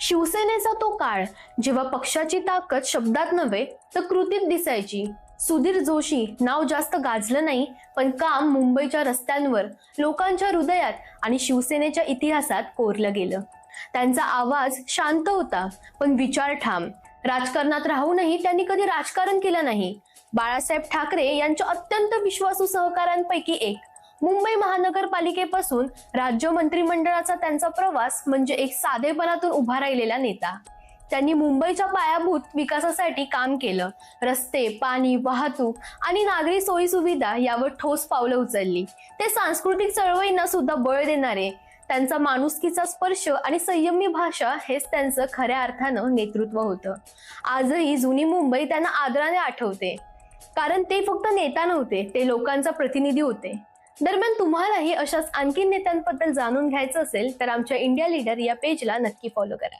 शिवसेनेचा तो काळ जेव्हा पक्षाची ताकद शब्दात नव्हे तर कृतीत दिसायची. सुधीर जोशी नाव जास्त गाजलं नाही पण काम मुंबईच्या रस्त्यांवर लोकांच्या हृदयात आणि शिवसेनेच्या इतिहासात कोरलं गेलं. त्यांचा आवाज शांत होता पण विचार ठाम. राजकारणात राहूनही त्यांनी कधी राजकारण केलं नाही. बाळासाहेब ठाकरे यांच्या अत्यंत विश्वासू सहकारांपैकी एक. मुंबई महानगरपालिकेपासून राज्य मंत्रिमंडळाचा त्यांचा प्रवास म्हणजे एक साधेपणातून उभा राहिलेला नेता. त्यांनी मुंबईच्या पायाभूत विकासासाठी काम केलं. रस्ते पाणी वाहतूक आणि नागरी सोयी सुविधा यावर ठोस पावलं उचलली. ते सांस्कृतिक चळवळींना सुद्धा बळ देणारे. त्यांचा माणुसकीचा स्पर्श आणि संयमी भाषा हेच त्यांचं खऱ्या अर्थानं नेतृत्व होतं. आजही जुनी मुंबई त्यांना आदराने आठवते. कारण ते फक्त नेता नव्हते ते लोकांचा प्रतिनिधी होते. दरम्यान तुम्हालाही अशाच आणखी नेत्यांबद्दल जाणून घ्यायचं असेल तर आमच्या इंडिया लीडर या पेजला नक्की फॉलो करा.